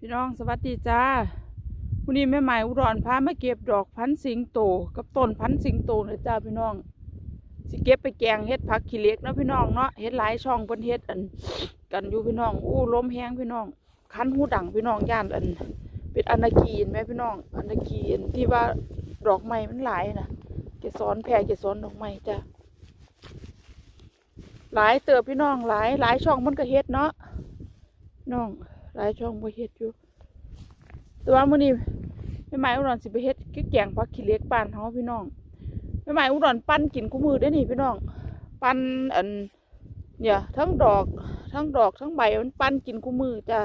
พี่น้องสวัสดีจ้าวันนี้แม่ใหม่อุดรพามาเก็บดอกพันธ์สิงโต กับต้นพันธ์สิงโตนะจ้าพี่น้อง สิเก็บไปแกงเฮ็ดผักขี้เล็กเนาะพี่น้องเนาะเฮ็ดหลายช่องเพิ่นเฮ็ดอัน กันอยู่พี่น้องอู้ลมแห้งพี่น้องคันหูดังพี่น้องย่านอัน เป็นอนาคีนไหมพี่น้องอนาคีนที่ว่าดอกไม้มันหลายนะเกสรแพรเกสรดอกไม้จ้าหลายเติบพี่น้องหลายหลายช่องมันก็เฮ็ดเนาะน้อง หลายช่องบ่เฮ็ดอยู่ แต่ว่ามื้อนี้แม่หมายอุดรสิไปเฮ็ดคือแกงผักขี้เล็กบ้านเฮาพี่น้องแม่หมายอุดรปั้นกินกูมือได้นี่พี่น้อง ปั้นอันเนี่ยทั้งดอกทั้งดอกทั้งใบมันปั้นกินกูมือจ้ะ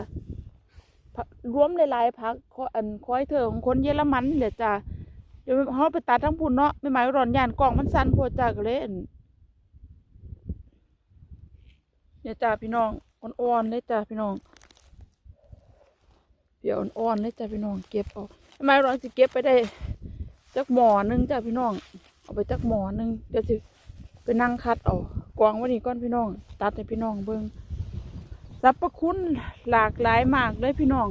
รวมหลายๆผักออันคอยเธอของคนเยอรมันนี่แหละจ้ะเดี๋ยวเฮาไปตัดทั้งพุ่นเนาะแม่หมายอุดรย่านกล้องมันสั่นพดจ้ะก็เลยนเนี่ยจ้ะพี่น้องอ่อนๆเลยจ้ะพี่น้อง เดี๋ยวอ่อนๆเลยจ้ะพี่น้องเก็บเอาทำไมเราสิเก็บไปได้จักหมอนึงจ้ะพี่น้อง เอาไปจักหมอนึงเดี๋ยวสิไปนั่งคัดเอากวางวันนี้ก่อนพี่น้อง ตัดให้พี่น้องเบิ่งสรรพคุณหลากหลายมากเลยพี่น้อง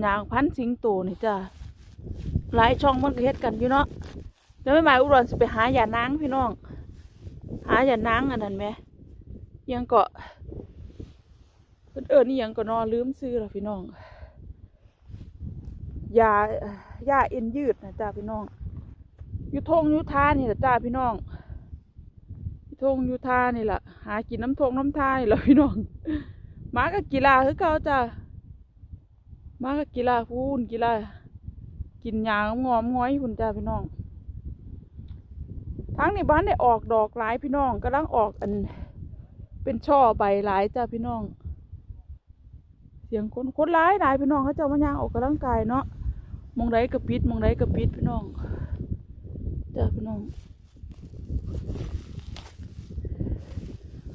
หยางพันธ์สิงโตนี่จ้ะหลายช่องมันก็เฮ็ดกันอยู่เนาะเดี๋ยวไม่หมายอุดรสิไปหาอย่านางพี่น้อง หาอย่านางอันนั้นไหมยังเกาะ เพิ่นเอิญนี่ยังก็นอนลืมซื้อล้วพี่น้องยายาเอ็นยืดนะจ้าพี่น้องอยู่ทงอยู่ทานี่แหละจ้าพี่น้องยู่ทงอยู่ทานี่แหละหากินน้ำทงน้ำทานี่แหละพี่น้องมากับกีฬาคือเก่าจ้ามากับกีฬาพูนกีฬากินยางงอมง้อยพุ่นจ้าพี่น้องทั้งในบ้านได้ออกดอกหลายพี่น้องกำลังออกอัน เป็นช่อใบหลายจ้าพี่น้อง สียงคนคนร้ายหลายพี่น้องเขาเจ้ามาย่างออกกำลังกายเนาะมองไรกระปิดมองไรกระปิดพี่น้องจ้าพี่น้อง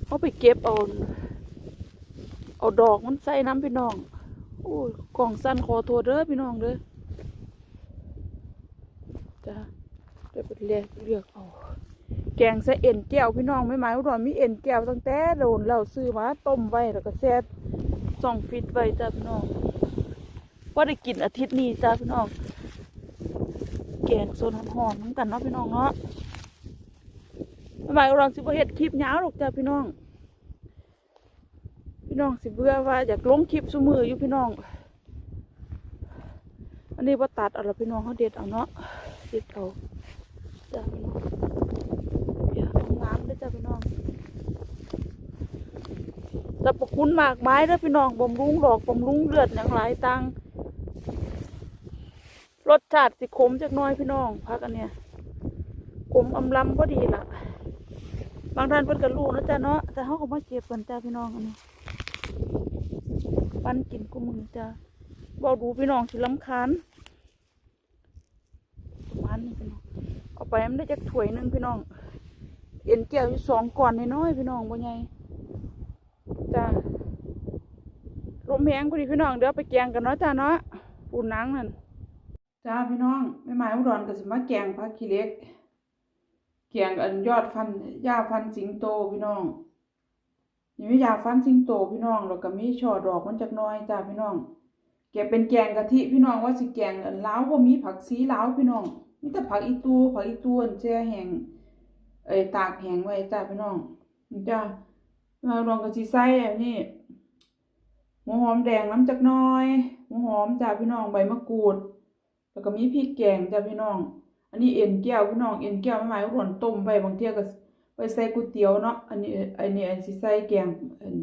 เอาไปเก็บเอาเอาดอกมันใส่น้ำพี่น้องโอ้ยกล่องสั้นขอโทษเด้อพี่น้องเด้อจ้าเดี๋ยวไปเลือกเลือกเอาแกงใส่เอ็นแก้วพี่น้องไม่หมายว่ามีเอ็นแก้วตั้งแต่โดนแล้วซื้อมาต้มไว้แล้วก็แซ่ สองฟิตไว้จ้าพี่น้องว่าได้กินอาทิตย์นี้จ้าพี่น้องแกงโซนหอมๆน้ำกันเนาะพี่น้องเนาะทำไมเราสิบเฮ็ดคลิปยาวหรอกจ้าพี่น้อง พี่น้องสิเบื่อว่าอยากลงคลิปสมืออยู่พี่น้อง อันนี้ว่าตัดเอาละพี่น้องเขาเด็ดเอาเนาะเด็ดเอาจ้าพี่น้องเดี๋ยวงามเลยจ้าพี่น้อง สรรพคุณมากไมายเด้อพี่น้องบำรุงดอกบำรุงเลือดอย่างหลายตังรสชาติสิขมจักน้อยพี่น้องพักอันเนี้ยขมอำลำก็ดีล่ะบางท่านเพิ่นก็รู้นะจ๊ะเนาะแต่เขาก็มาเก็บกันจ้าพี่น้องอันนี้ปั้นกินกูมือจ้าบอกดูพี่น้องสิลำคาญประมาณนี้พี่น้องเอาไปมันได้จักถ้วยหนึงพี่น้องเอ็นแก้วอยู่สองก่อนน้อยๆพี่น้องบ่ใหญ่ จ้าล มแหงพอดีพี่น้องเดี๋ยวไปแกงกันเนาะจ้าเนาะปูนังนั่นจ้าพี่น้องไม่หมายอุดรก็สิมาแกงผักขี้เล็ก แกงอันยอดฟันยาฟันสิงโตพี่น้องยังไม่ยาฟันสิงโตพี่น้องแล้วก็มีช่อดอกมันจักน้อยจ้าพี่น้องแกเป็นแกงกะทิพี่น้องว่าสิแกงอันล้าวบ่มีผักสีล้าวพี่น้องมีแต่ผักอีตูผักอีตูอันแช่แห้งเอ้ยตากแห้งไว้จ้าพี่น้องจ้าเราลองกับสีไส้อันนี้ หัวหอมแดงน้ำจักน้อยหัวหอมจ้าพี่น้องใบมะกรูด แล้วก็มีพริกแกงจ้าพี่น้อง อันนี้เอ็นแก้วพี่น้องเอ็นแก้วไม่หมายว่าต้มไว้บางเทียก็ไปใส่ก๋วยเตี๋ยวเนาะอันนี้อันนี้อันสิใส่แกงอัน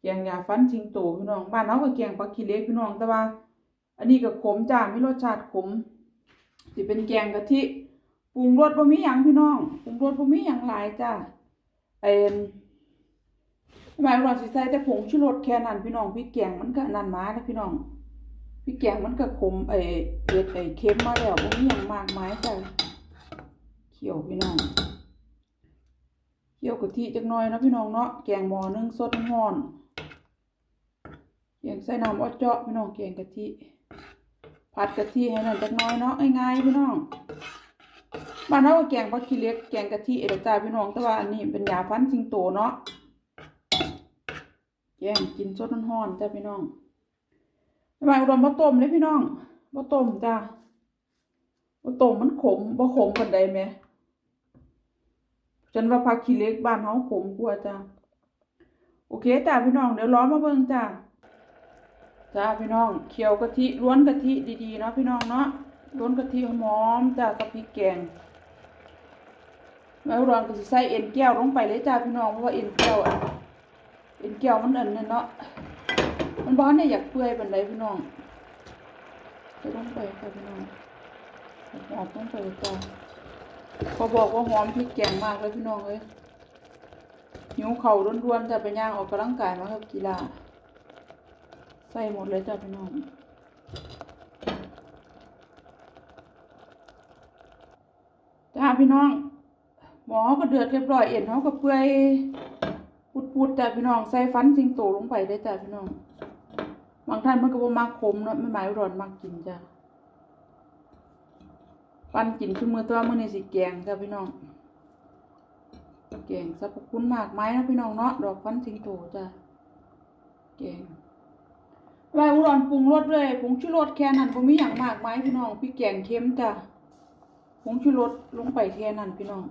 แกงยาฟันชิงโตพี่น้องบ้านเราก็แกงปลาขี้เล็กพี่น้องแต่ว่า อันนี้ก็ขมจ้ามีรสชาติขมสิเป็นแกงกะทิปรุงรสบ่มีหยังพี่น้องปรุงรสบ่มีหยังหลายจ้าเอ็น หมายว่าสิใส่แต่ผงชูรสแค่นั้นพี่น้องพริกแกงมันก็นั่นมาแล้วพี่น้องพริกแกงมันก็ขมไอ้เผ็ดไอ้เค็มมาแล้วบ่มีหยังมากมายจ้ะเคี่ยวพี่น้องเคี่ยวกะทิจักหน่อยนะพี่น้องเนาะแกงหม้อนึงสดร้อนแกงใส่น้ำอ้อเจาะพี่น้องแกงกะทิผัดกะทิให้นั่นจักหน่อยเนาะง่ายๆพี่น้องบ้านเราก็แกงผักขี้เล็กแกงกะทิเอเดจ้าพี่น้องแต่ว่าอันนี้เป็นยาฟันสิงโตเนาะ แกงกินสดร้อนๆจ้าพี่น้องทำไมอุดมบ่ต้มเลยพี่น้องบ่ต้มจ้าบ่ต้มมันขมบ่ขมปานใดแหมฉันว่าผักขี้เล็กบ้านเฮาขมกว่าจ้าโอเคจ้าพี่น้องเดี๋ยวร้อนมาเบิ่งจ้าจ้าพี่น้องเคี่ยวกะทิล้วนกะทิดีๆเนาะพี่น้องเนาะล้วนกะทิหอมจ้ากับพริกแกงแล้วรอนก็สิใส่เอ็นแก้วลงไปเลยจ้าพี่น้องเพราะว่าเอ็นแก้วอะ เอ็นแก้วมันอันนั้นเนาะมันบ้านเนี่ยอยากเปื่อยเป็นไรพี่น้องจะต้องไปค่ะพี่น้องหอมต้องไปจ้าพอบอกว่าหอมพริกแกงมากเลยพี่น้องเลยหิวเข่าร้วนๆจะไปย่างออกกำลังกายมาครับกีฬาใส่หมดเลยจ้าพี่น้องจ้าพี่น้องหมอก็เดือดเรียบร้อยเอ็นเขาก็เปื่อย ปุดๆจ้าพี่น้องใส่ฟันสิงโตลงไปได้จ้าพี่น้องบางท่านมันก็บ่มักขมเนาะไม่หมายร้อนมักกินจ้ะปันกินขึ้นมือตัวมื้อนี้สิแกงจ้ะพี่น้องแกงสรรพคุณมากมายนะพี่น้องเนาะดอกฟันสิงโตจ้ะแกงไว้อุดรปรุงรสด้วยผงชูรสแค่นั้นบ่มีหยังมากมายพี่น้องพี่แกงเค็มจ้ะผงชูรสลงไปแค่นั้นพี่น้อง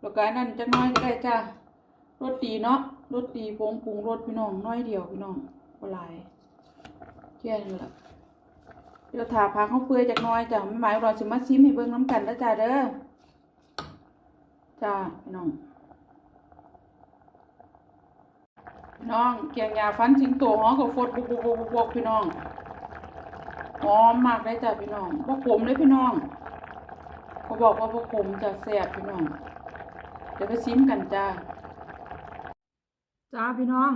แล้วก็อันนั้นจักหน้อยก็ได้จ้ะ รสดีเนาะรสดีผงปรุงรสพี่น้องน้อยเดียวพี่น้องปลายแค่นั้นละเดี๋ยวถาพาเขาวเปื่อยจากน้อยจ้ะไม่หมายว่าเราจะมาซิมให้เบิ่งน้ำกันแล้วจ้าเด้อจ้าพี่น้องพี่น้องเกียงยาฟันสิงโตหอกับฟดบุกบุกบุกบุกพี่น้องหอมมากเลยจ้ะพี่น้องบ่ขมเลยพี่น้องเขาบอกว่าบ่ขมจะแซ่บพี่น้องเดี๋ยวไปซิมกันจ้า จ้าพี่น้อง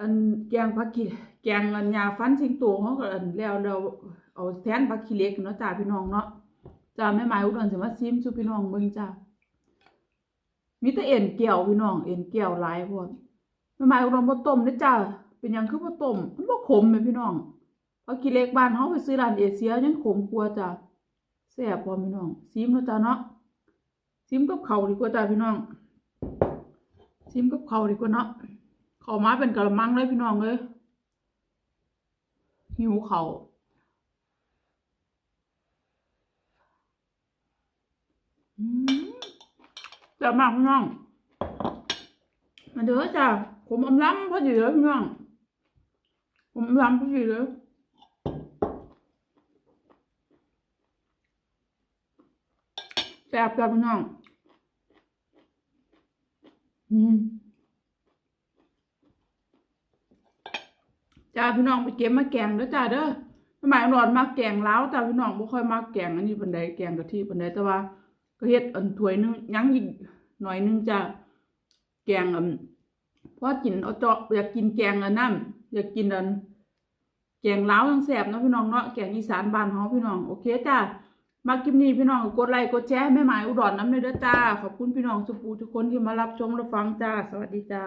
อันแกงผักขี้แกงอันยาฟันสิงโตเขาก็อันแล้วเราเอาแทนผักขี้เล็กเนาะจ้าพี่น้องเนาะจ้าแม่หมายอุดรสิมาซิมสู่พี่น้องเบิ่งจ้ามีแต่เอ็นแก้วพี่น้องเอ็นแก้วหลายพวกแม่หมายอุดรบ่ต้มเด้อจ้าเป็นยังคือบ่ต้มมันบ่ขมแม่พี่น้องผักขี้เล็กบ้านเฮาไปซื้อร้านเอเชียยังขมกว่าจ้าแซ่บพอมพี่น้องซิมเนาะจ้าเนาะซิมกับเขาดีกว่าจ้าพี่น้องซิมกับเขาดีกว่าเนาะ เขอมาเป็นกระมังเลยพี่น้องเลยหิวเขาวอืมแซ่บมากพี่น้อง มาเด้อจ้ะผมอำล้ำพอดีเลยพี่น้อง ผมอำล้ำพอดีเลยแซ่บจ้ะพี่น้อง อืม จ้าพี่น้องไปเก็บมาแกงเด้อจ้าเด้อสมัยร้อนมาแกงล้าวจ้าพี่น้องบ่ค่อยมาแกงอันนี้ปานใดแกงกะทิปานใดแต่ว่าก็เฮ็ดอันถ้วยหนึงยังอีกหน่อยหนึงจ้าแกงอันพอกินเอาเจาะอยากกินแกงอันนั้นอยากกินอันแกงล้าวยังแซ่บเนาะพี่น้องเนาะแกงอีสานบ้านเฮาพี่น้องโอเคจ้ามาคลิปนี้พี่น้องกดไลค์กดแชร์แม่หมายอุดรน้ำเลยเด้อจ้าขอบคุณพี่น้องสุปูทุกคนที่มารับชมรับฟังจ้า สวัสดีจ้า